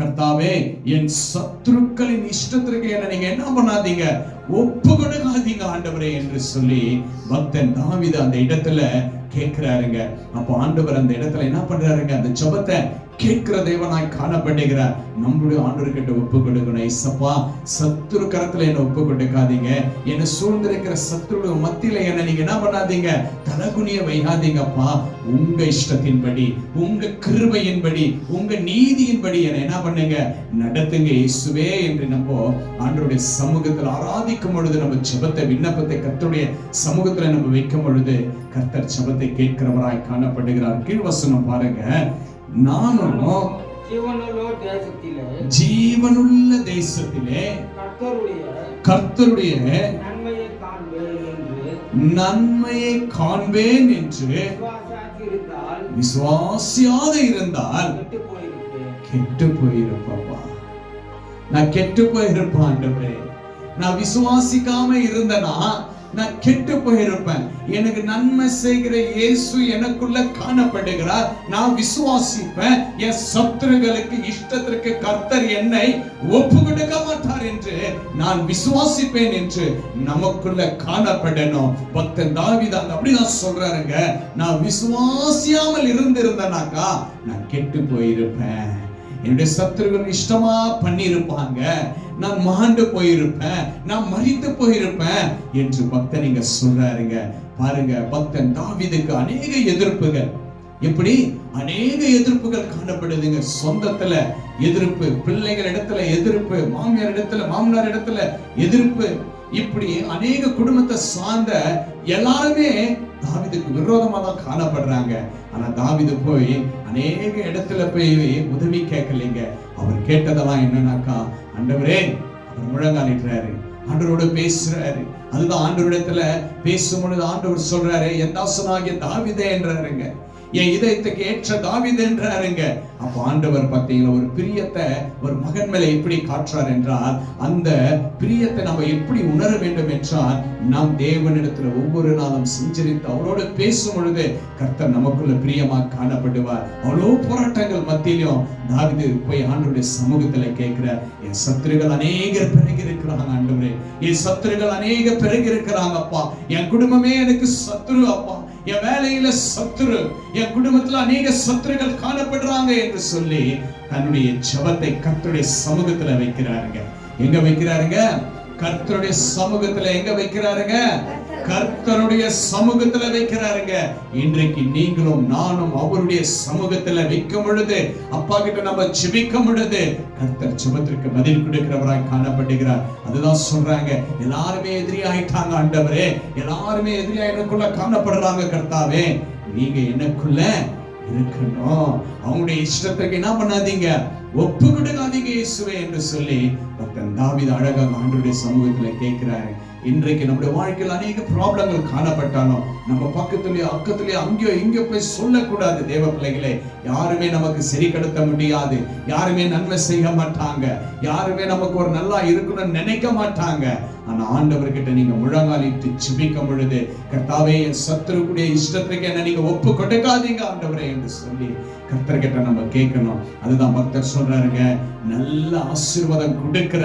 கர்த்தாவே என் சத்துருக்களின் இஷ்டத்திற்கு என்ன நீங்க என்ன பண்ணாதீங்க? ஒப்பு கொடுக்காதீங்க ஆண்டவரே என்று சொல்லி பக்தன் தாவித அந்த இடத்துல கேட்கிறாருங்க. அப்போ ஆண்டவர் அந்த இடத்துல என்ன பண்றாருங்க? அந்த ஜபத்தை கேட்கிற தேவனாய் காணப்படுகிறார் நம்மளுடைய ஆண்டவர்கிட்ட ஒப்பு கொடுக்கணும் ஐசப்பா சத்துரு கரத்துல என்ன ஒப்பு கொடுக்காதீங்க என்னை சூழ்ந்திருக்கிற சத்துரு மத்தியில என்ன நீங்க என்ன பண்ணாதீங்க? தலகுனிய வைகாதீங்கப்பா. உங்க இஷ்டத்தின்படி உங்க கிருபையின்படி உங்க நீதியின்படி என்னை என்ன பண்ணுங்க? நடத்துங்க இயேசுவே என்று நம்ம ஆண்டருடைய சமூகத்தில் ஆராதிக்கும் பொழுது நம்ம ஜெபத்தை விண்ணப்பத்தை கர்த்தருடைய சமூகத்துல நம்ம வைக்கும் பொழுது கர்த்தர் ஜெபத்தை கேட்கிறவராய் காணப்படுகிறார். கீழ்வசனம் பாருங்க. நானும் ஜீவனுள்ள தேசத்திலே கர்த்தருடைய நன்மையை காண்பேன் என்று விசுவாசியாக இருந்தால் கெட்டு போயிருப்பப்பா நான் கெட்டு போயிருப்பேன் நான் விசுவாசிக்காம இருந்தனா நான் கெட்டு போயிருப்பேன். எனக்கு நன்மை செய்கிற இயேசு எனக்குள்ள காணப்படுகிறார். நான் விசுவாசிப்பேன். என் சத்துருகளுக்கு இஷ்டத்திற்கு கர்த்தர் என்னை ஒப்பு கொடுக்க மாட்டார் என்று நான் விசுவாசிப்பேன் என்று நமக்குள்ள காணப்படணும். பக்தன் தாவிதான் அப்படிதான் சொல்றாருங்க. நான் விசுவாசியாமல் இருந்திருந்தனாக்கா நான் கெட்டு போயிருப்பேன். என்னுடைய சத்துருகள் இஷ்டமா பண்ணியிருப்பாங்க. நான் மாண்டு போயிருப்பேன். நான் மறித்து போயிருப்பேன் என்று பக்தன் இங்க சொல்றாருங்க. பாருங்க பக்தன் தாவிதுக்கு அநேக எதிர்ப்புகள். எப்படி? அநேக எதிர்ப்புகள் காணப்படுதுங்க. சொந்தத்துல எதிர்ப்பு பிள்ளைகள் இடத்துல எதிர்ப்பு மாமியார் இடத்துல மாமனார் இடத்துல எதிர்ப்பு. இப்படி அநேக குடும்பத்தை சார்ந்த எல்லாருமே தாவிதுக்கு விரோதமாக தான் காணப்படுறாங்க. ஆனா தாவிது போய் அநேக இடத்துல போய் உதவி கேட்கலைங்க. அவர் கேட்டதெல்லாம் என்னன்னாக்கா ஆண்டவரே அவர் முழங்காலிடுறாரு ஆண்டவரோட பேசுறாரு. அதுதான் ஆண்டவரிடத்துல பேசும் பொழுது ஆண்டவர் சொல்றாரு என் தாசனாகிய தாவிதே என்றாருங்க. என் இதயத்துக்கு ஏற்ற தாவிது என்றாருங்க அப்போ ஆண்டவர் பார்த்தீங்களா ஒரு பிரியத்தை ஒரு மகன் மேல எப்படி காற்றார் என்றால் அந்த பிரியத்தை நம்ம எப்படி உணர வேண்டும் என்றால் நாம் தேவனிடத்துல ஒவ்வொரு நாளும் சஞ்சரித்து அவரோடு பேசும் பொழுது கர்த்தர் நமக்குள்ள பிரியமா காணப்படுவார். அவ்வளோ போராட்டங்கள் மத்தியிலும் தாவிது போய் ஆண்டவருடைய சமூகத்துல கேட்கிற என் சத்துருகள் அநேகர் பிறகு இருக்கிறாங்க ஆண்டவரே. என் சத்துருகள் அநேக பிறகு இருக்கிறாங்கப்பா என் குடும்பமே எனக்கு சத்துரு அப்பா. என் வேலையில சத்துரு என் குடும்பத்துல அநேக சத்துருகள் காணப்படுறாங்க என்று சொல்லி தன்னுடைய ஜபத்தை கர்த்தருடைய சமூகத்துல வைக்கிறாருங்க. எங்க வைக்கிறாருங்க? கர்த்தருடைய சமூகத்துல எங்க வைக்கிறாருங்க? கர்த்தருடைய சமூகத்துல வைக்கிறாருங்க. இன்றைக்கு நீங்களும் நானும் அவருடைய சமூகத்துல வைக்கும் பொழுது அப்பா கிட்ட நம்ம ஜெபிக்கும் பொழுது கர்த்தர் ஜெபத்திற்கு பதில் கொடுக்கிறவராய் காணப்படுகிறார். அதுதான் சொல்றாங்க. எல்லாருமே எதிரி ஆயிட்டாங்க ஆண்டவரே. எல்லாருமே எதிரியா எனக்குள்ள காணப்படுறாங்க கர்த்தாவே. நீங்க எனக்குள்ள இருக்கணும். அவங்களுடைய இஷ்டத்துக்கு என்ன பண்ணாதீங்க? ஒப்பு கொடுக்காதீங்க இயேசுவே என்று சொல்லி பக்தன் தாவித அழகாக ஆண்டுடைய சமூகத்துல கேட்கிறாரு. இன்றைக்கு நம்முடைய வாழ்க்கையில் அநேக ப்ராப்ளங்கள் காணப்பட்டாலும் நம்ம பக்கத்துலயோ அக்கத்துலயோ அங்கேயோ இங்கேயோ போய் சொல்லக்கூடாது. தேவ பிள்ளைகளே யாருமே நமக்கு சரி கடத்த முடியாது. யாருமே நன்மை செய்ய மாட்டாங்க. யாருமே நமக்கு ஒரு நல்லா இருக்கணும்னு நினைக்க மாட்டாங்க. ஆனா ஆண்டவர்கிட்ட நீங்க முழங்காலிட்டு ஜிபிக்கும் பொழுது கர்த்தாவே என் சத்துருக்குடைய இஷ்டத்துக்கு என்ன நீங்க ஒப்பு கொடுக்காதீங்க ஆண்டவரே என்று சொல்லி கர்த்தர்கிட்ட நம்ம கேட்கணும். அதுதான் பக்தர் சொல்றாருங்க நல்ல ஆசீர்வாதம் கொடுக்கிற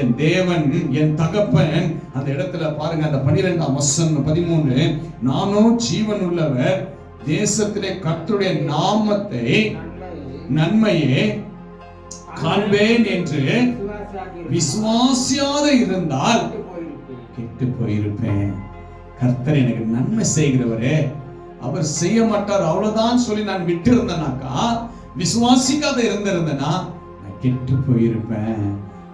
என் தேவன் என் தகப்பன். அந்த இடத்துல பாருங்க அந்த பனிரெண்டாம் வசனம் பதிமூணு நானும் ஜீவன் உள்ளவர் தேசத்திலே கர்த்தருடைய நாமத்தை நன்மையை நன்மையே காண்பேன் என்று விசுவாசியாத இருந்தால் கெட்டு போயிருப்பேன் கர்த்தர் எனக்கு நன்மை செய்கிறவரே அவர் செய்ய மாட்டார் அவ்வளவுதான் சொல்லி நான் விட்டு இருந்தேனாக்கா விசுவாசிக்காத இருந்திருந்தேனா நான் கெட்டு போயிருப்பேன்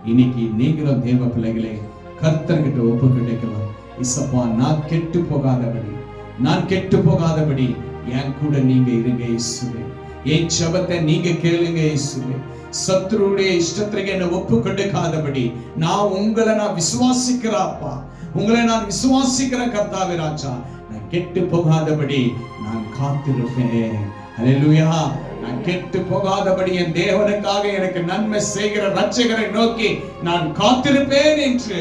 இன்னைக்கு நீங்களும் தேவ பிள்ளைகளே கர்த்தர்கிட்ட ஒப்பு கிடைக்கலாம் இசப்பா நான் கெட்டு போகாதபடி நான் கெட்டு போகாதபடி என் கூட நீங்க இருங்க இயேசுவே என் ஜெபத்தை நீங்க கேளுங்க இயேசுவே சத்ருடைய இஷ்டத்திற்கு என்னை ஒப்பு கொடுக்காதபடி நான் உங்களை நான் விசுவாசிக்கிறாப்பா உங்களை நான் விசுவாசிக்கிற கர்த்தாவே ராஜா நான் கெட்டு போகாதபடி நான் காத்திருப்பேன் அல்லேலூயா நான் கெட்டு போகாதபடி என் தேவனுக்காக எனக்கு நன்மை செய்கிற ரட்சகரை நோக்கி நான் காத்திருப்பேன் என்று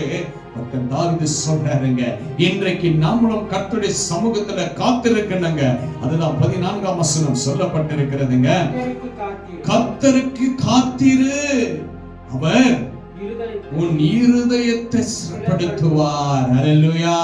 தாவிது சொல்றாருங்க. இன்றைக்கு நம்மளும் கர்த்தருடைய சமூகத்துல காத்திருக்கணுங்க. அதுதான் பதினான்காம் வசனம் சொல்லப்பட்டிருக்கிறதுங்க. கர்த்தருக்கு காத்திரு. அவர் உன் இருதயத்தை சிறப்படுத்துவார். அல்லேலூயா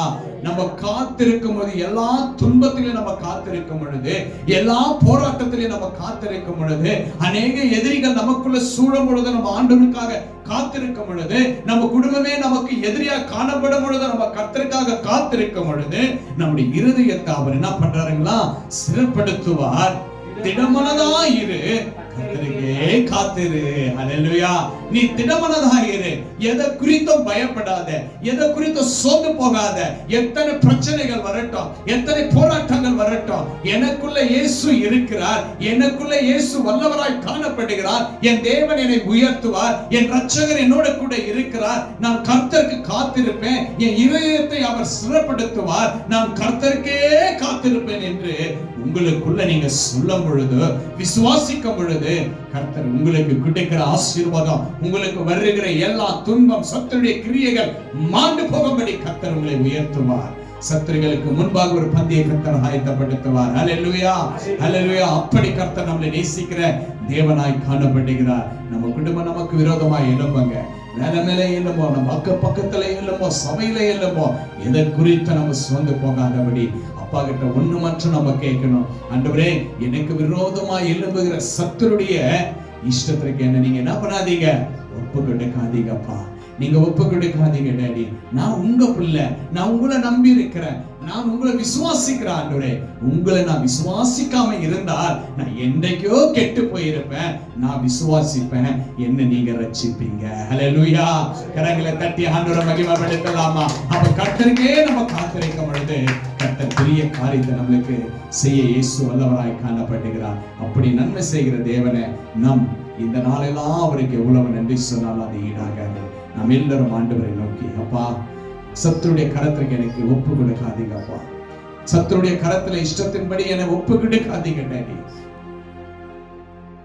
நம்ம காத்திருக்கும் போது எல்லா துன்பத்திலையும் நம்ம காத்திருக்கும் பொழுது எல்லா போராட்டத்திலையும் நம்ம காத்திருக்கும் பொழுது அநேக எதிரிகள் நமக்குள்ள சூழும் பொழுது நம்ம ஆண்டவருக்காக காத்திருக்கும் பொழுது நம்ம குடும்பமே நமக்கு எதிரியா காணப்படும் பொழுது நம்ம கத்திற்காக காத்திருக்கும் பொழுது நம்முடைய இருதயத்தை அவர் என்ன பண்றாருங்களா? சிறப்படுத்துவார். திடமனதா இரு. கர்த்தருக்கே காத்திரு. அல்லேலூயா நீ திடமனதா இரு எதை குறித்தும் பயப்படாத. எதை குறித்தும் சோர்ந்து போகாத. எத்தனை பிரச்சனைகள் வரட்டும். எத்தனை போராட்டங்கள் வரட்டும். எனக்குள்ள இயேசு இருக்கிறார். எனக்குள்ள இயேசு வல்லவராய் காணப்படுகிறார். என் தேவன் என்னை உயர்த்துவார். என் ரட்சகர் என்னோட கூட இருக்கிறார். நான் கர்த்தருக்கு காத்திருப்பேன். என் இதயத்தை அவர் சிறப்படுத்துவார். நான் கர்த்தருக்கே காத்திருப்பேன் என்று உங்களுக்குள்ள நீங்க சொல்லும் பொழுது விசுவாசிக்கும் பொழுது கர்த்தர் உங்களுக்கு கிடைக்கிற ஆசீர்வாதம் உங்களுக்கு வருகிற எல்லா துன்பம் சத்துடைய கிரியைகள் மாண்டு போகும்படி கர்த்தர் உங்களை உயர்த்துவார். சத்துருகளுக்கு முன்பாக ஒரு பந்தியை கர்த்தர் ஆயத்தப்படுத்துவார். அல்லேலூயா அல்லேலூயா அப்படி கர்த்தர் நம்மளை நேசிக்கிற தேவனாய் காணப்படுகிறார். நம்ம குடும்பம் நமக்கு விரோதமாய் எழும்புங்க. வேலை மேலே இல்லமோ நம்ம அக்க பக்கத்துல இல்லமோ சபையில இல்லமோ எதை குறித்து நம்ம சுமந்து போகாதபடி அப்பா கிட்ட ஒண்ணு மட்டும் நம்ம கேட்கணும். அண்டவரே எனக்கு விரோதமா எழும்புகிற சத்துருடைய இஷ்டத்திற்கு என்ன நீங்க என்ன பண்ணாதீங்க? ஒப்பு கொடுக்காதீங்கப்பா நீங்க ஒப்பு கொடுக்காதீங்க டேடி. நான் உங்க பிள்ளை. நான் உங்களை நம்பி இருக்கிறேன். நான் உங்களை விசுவாசிக்கிறேன் ஆண்டவரே உங்களை நான் விசுவாசிக்காம இருந்தால் நான் என்றைக்கோ கெட்டு போயிருப்பேன். நான் விசுவாசிப்பேன் என்ன நீங்க ரட்சிப்பீங்க. ஹalleluya கரங்களை தட்டி ஆண்டவரை மகிமைப்படுத்தலாமா? அப்ப கர்த்தருக்கே நம்ம காத்திருக்க பொழுது கர்த்தர் பெரிய காரியத்தை நம்மளுக்கு செய்ய இயேசு வல்லவராய் காணப்படுகிறார். அப்படி நன்மை செய்கிற தேவனை நம் இந்த நாளெல்லாம் அவருக்கு எவ்வளவு நன்றி சொன்னாலும் அது ஈடாகாது. நாம் எல்லாரும் ஆண்டவரை நோக்கி அப்பா சத்துருடைய கரத்திற்கு எனக்கு ஒப்பு கொடுக்காதீங்கப்பா. சத்துருடைய கரத்துல இஷ்டத்தின்படி என்னை ஒப்பு கொடுக்காதீங்க டேடி.